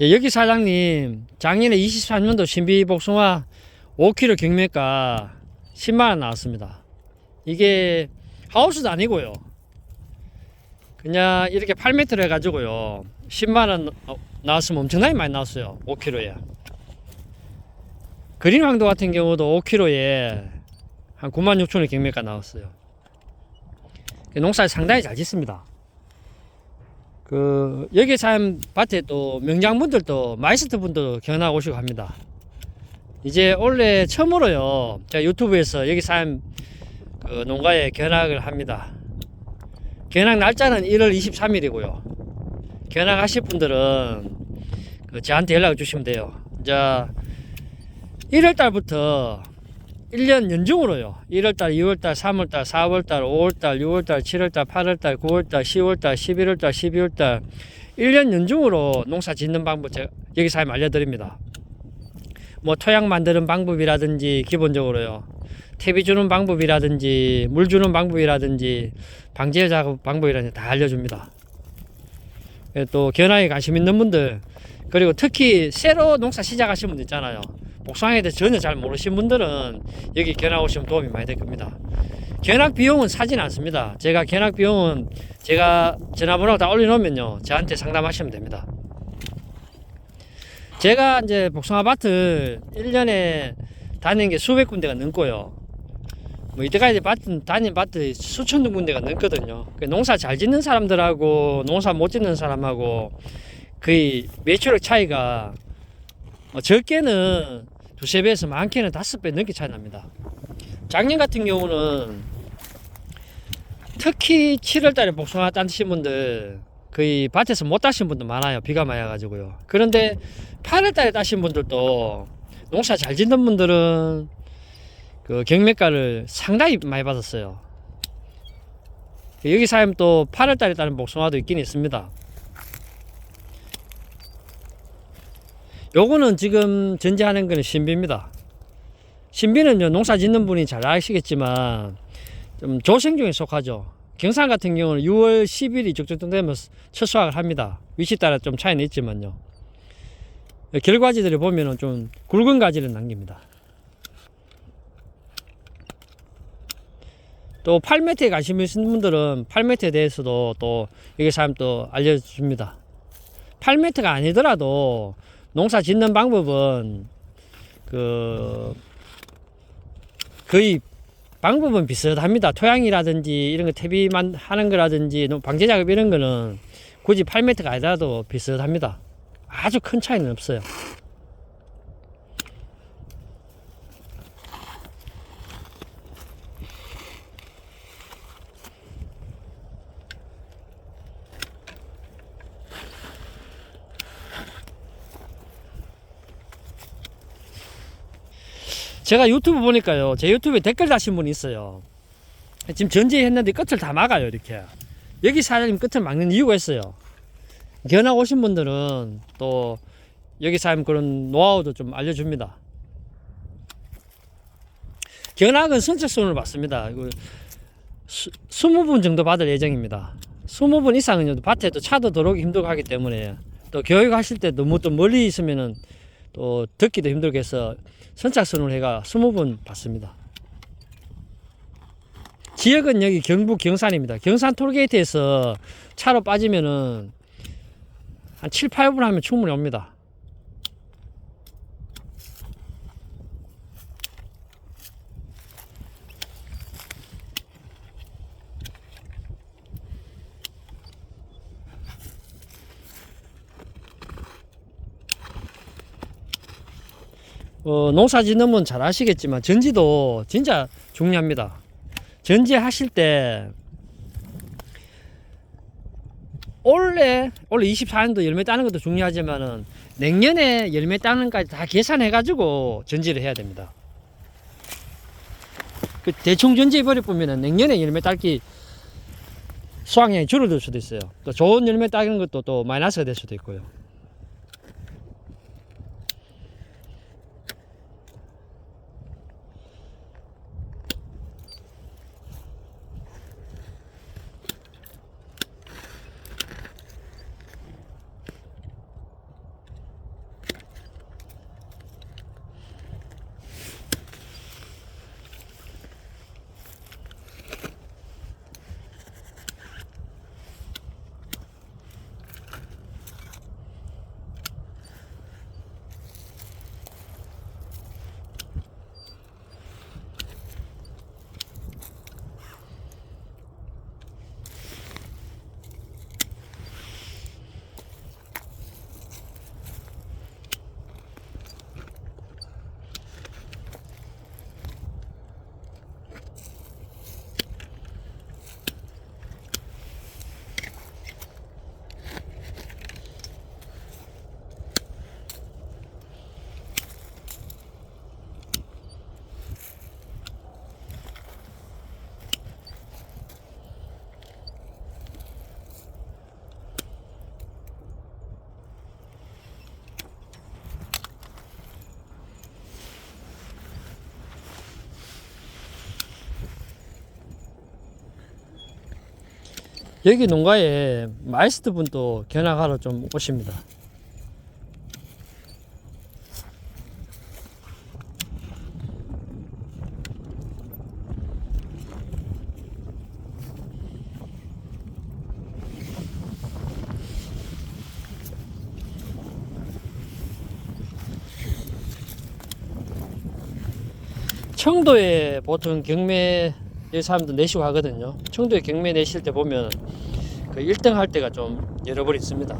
예, 여기 사장님 작년에 23년도 신비 복숭아 5kg 경매가 10만원 나왔습니다. 이게 하우스도 아니고요. 그냥 이렇게 8m를 해가지고요. 10만원 나왔으면 엄청나게 많이 나왔어요. 5kg에. 그린 황도 같은 경우도 5kg에 한 9만 6천 원 경매가 나왔어요. 농사 상당히 잘 짓습니다. 그 여기 사람 밭에 또 명장분들도 마이스터 분도 견학 오시고 합니다. 이제 올해 처음으로요. 제가 유튜브에서 여기 사람 그 농가에 견학을 합니다. 견학 날짜는 1월 23일이고요. 견학하실 분들은 그 저한테 연락을 주시면 돼요. 자, 1월 달부터 1년 연중으로요. 1월달, 2월달, 3월달, 4월달, 5월달, 6월달, 7월달, 8월달, 9월달, 10월달, 11월달, 12월달 1년 연중으로 농사 짓는 방법 제가 여기 사람 알려드립니다. 뭐 토양 만드는 방법이라든지 기본적으로요. 퇴비 주는 방법이라든지 물 주는 방법이라든지 방제 작업 방법이라든지 다 알려줍니다. 예, 또 견학에 관심 있는 분들 그리고 특히 새로 농사 시작하신 분들 있잖아요. 복숭아에 대해 전혀 잘 모르신 분들은 여기 견학 오시면 도움이 많이 될 겁니다. 견학 비용은 사진 않습니다. 제가 견학 비용은 제가 전화번호 다 올려놓으면요. 저한테 상담하시면 됩니다. 제가 이제 복숭아 밭을 1년에 다니는 게 수백 군데가 넘고요. 뭐 이때까지 밭, 다닌 밭이 수천 군데가 넘거든요. 그 농사 잘 짓는 사람들하고 농사 못 짓는 사람하고 거의 매출액 차이가 뭐 적게는 두세 배에서 많게는 다섯 배 넘게 차이 납니다. 작년 같은 경우는 특히 7월 달에 복숭아 따신 분들 거의 밭에서 못 따신 분도 많아요. 비가 많이 와가지고요. 그런데 8월 달에 따신 분들도 농사 잘 짓는 분들은 그 경매가를 상당히 많이 받았어요. 여기 사람 또 8월 달에 따는 복숭아도 있긴 있습니다. 요거는 지금 전제하는 거는 신비입니다. 신비는 농사 짓는 분이 잘 아시겠지만 좀 조생종에 속하죠. 경산 같은 경우는 6월 10일이 적정 되면 첫 수확을 합니다. 위치 따라 좀 차이는 있지만요. 결과지들을 보면은 좀 굵은 가지를 남깁니다. 또 8m에 관심 있는 분들은 8m에 대해서도 또 여기 사람 또 알려줍니다. 8m가 아니더라도 농사 짓는 방법은 그 거의 방법은 비슷합니다. 토양이라든지 이런 거 퇴비만 하는 거라든지 방제 작업 이런 거는 굳이 8m가 아니라도 비슷합니다. 아주 큰 차이는 없어요. 제가 유튜브 보니까요. 제 유튜브에 댓글 다신 분이 있어요. 지금 전지했는데 끝을 다 막아요. 이렇게. 여기 사장님 끝을 막는 이유가 있어요. 견학 오신 분들은 또 여기 사장님 그런 노하우도 좀 알려줍니다. 견학은 선착순을 받습니다. 이거 수, 20분 정도 받을 예정입니다. 20분 이상은 밭에 또 차도 들어오기 힘들고 하기 때문에 또 교육하실 때 너무 또 멀리 있으면은 또 듣기도 힘들게 해서 선착순을 해가 20분 받습니다. 지역은 여기 경북 경산입니다. 경산 톨게이트에서 차로 빠지면은 한 7, 8분 하면 충분히 옵니다. 어, 농사 짓는 분 잘 아시겠지만 전지도 진짜 중요합니다. 전지 하실 때 올해 올해 24년도 열매 따는 것도 중요하지만은 내년에 열매 따는 까지 다 계산해 가지고 전지를 해야 됩니다. 그 대충 전지해 버려 보면은 내년에 열매 딸기 수확량이 줄어들 수도 있어요. 또 좋은 열매 따는 것도 또 마이너스가 될 수도 있고요. 여기 농가에 마이스터 분도 견학하러 좀 오십니다. 청도에 보통 경매 이 사람들 내시고 하거든요. 청도에 경매 내실 때 보면 그 1등 할 때가 좀 여러 번 있습니다.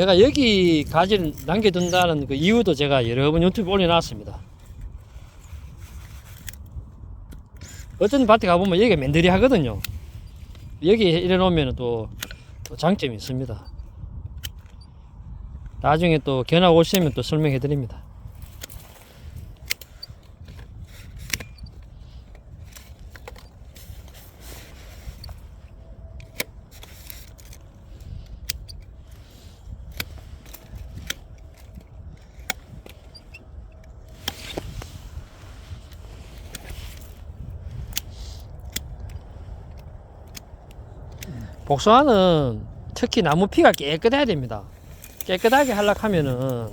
제가 여기 가지를 남겨둔다는 그 이유도 제가 여러 번 유튜브 올려놨습니다. 어떤 밭에 가보면 여기가 맨들이 하거든요. 여기 이래놓으면 또, 또 장점이 있습니다. 나중에 또 견학 오시면 또 설명해 드립니다. 복숭아는 특히 나무 피가 깨끗해야 됩니다. 깨끗하게 하려고 하면은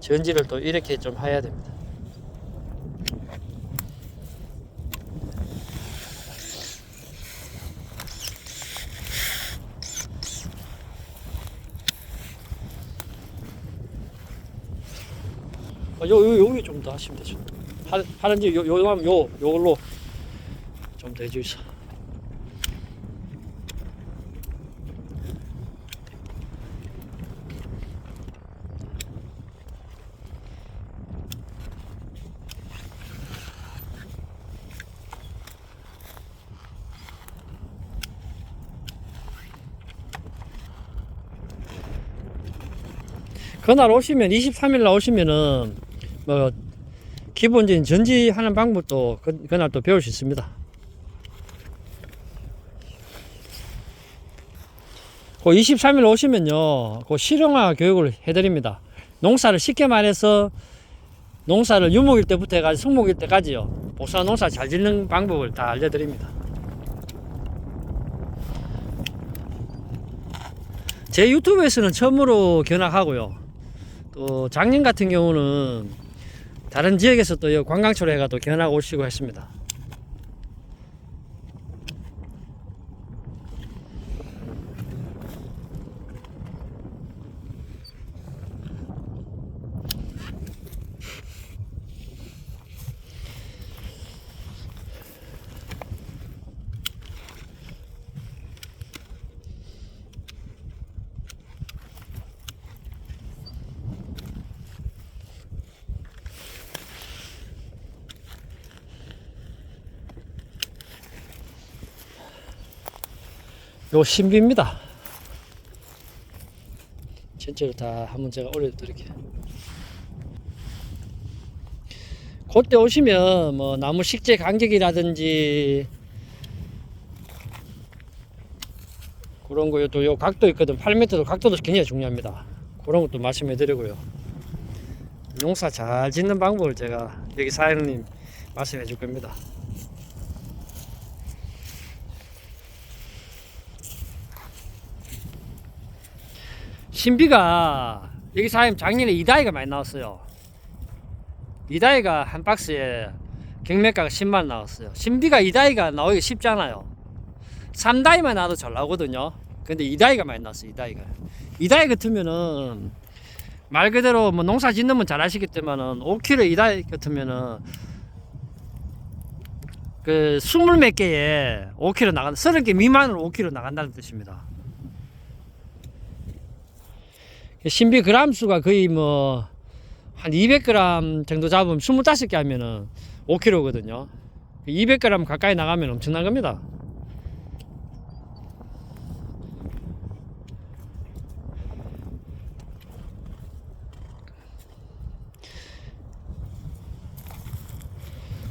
전지를 또 이렇게 좀 해야 됩니다. 요, 요, 여기 좀 더 하시면 되죠. 하, 하는지 요, 요, 요, 요걸로 좀 더 해주세요. 그날 오시면 23일 날 오시면은 뭐 기본적인 전지하는 방법도 그, 그날 또 배울 수 있습니다. 그 23일 오시면요, 그 실용화 교육을 해드립니다. 농사를 쉽게 말해서 농사를 유목일 때부터 해가지고 성목일 때까지요, 복숭아 농사 잘 짓는 방법을 다 알려드립니다. 제 유튜브에서는 처음으로 견학하고요. 또 작년 같은 경우는 다른 지역에서 또 여기 관광초로 해가 또 견학 오시고 했습니다. 요 신비입니다. 전체를 다 한번 제가 올려드릴게요. 그때 오시면 뭐 나무 식재 간격이라든지 그런 거요 또 요 각도 있거든 8m도 각도도 굉장히 중요합니다. 그런 것도 말씀해 드리고요. 농사 잘 짓는 방법을 제가 여기 사장님 말씀해 줄 겁니다. 신비가 여기 사장님 작년에 이다이가 많이 나왔어요. 이다이가 한 박스에 경매가가 10만 나왔어요. 신비가 이다이가 나오기 쉽잖아요. 3다이만 나도 잘 나오거든요. 근데 이다이가 많이 나왔어요. 이다이가. 이다이 같으면은 말 그대로 뭐 농사 짓는 분 잘 아시겠지만은 5kg 이다이 같으면은 그 스물 몇 개에 5kg 나간 서른 개 미만으로 5kg 나간다는 뜻입니다. 신비 그람 수가 거의 뭐 한 200g 정도 잡으면 25개 하면은 5kg거든요. 200g 가까이 나가면 엄청난 겁니다.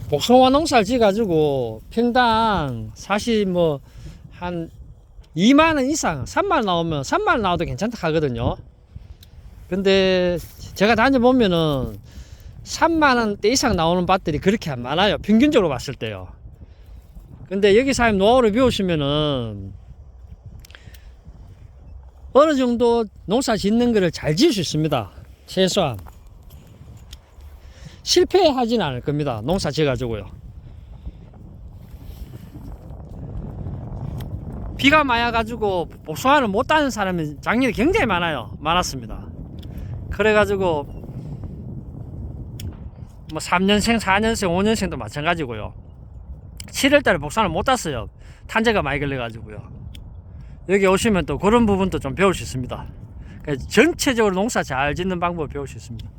복숭아 농사를 지어가지고 평당 사실 뭐 한 2만 원 이상 3만 원 나오면 3만 원 나와도 괜찮다 하거든요. 근데 제가 다녀보면은 3만 원대 이상 나오는 밭들이 그렇게 안 많아요. 평균적으로 봤을 때요. 근데 여기 사장님 노하우를 배우시면은 어느 정도 농사 짓는 거를 잘 지을 수 있습니다. 최소한. 실패하지는 않을 겁니다. 농사 지어가지고요. 비가 많아가지고 복숭아를 못 따는 사람이 작년에 굉장히 많아요. 많았습니다. 그래가지고 뭐 3년생, 4년생, 5년생도 마찬가지고요. 7월달에 복숭아를 못 땄어요. 탄저가 많이 걸려가지고요. 여기 오시면 또 그런 부분도 좀 배울 수 있습니다. 전체적으로 농사 잘 짓는 방법을 배울 수 있습니다.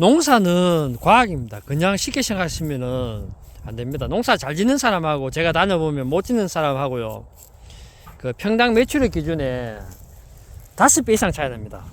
농사는 과학입니다. 그냥 쉽게 생각하시면은 안 됩니다. 농사 잘 짓는 사람하고 제가 다녀보면 못 짓는 사람하고요. 그 평당 매출의 기준에 다섯 배 이상 차이 납니다.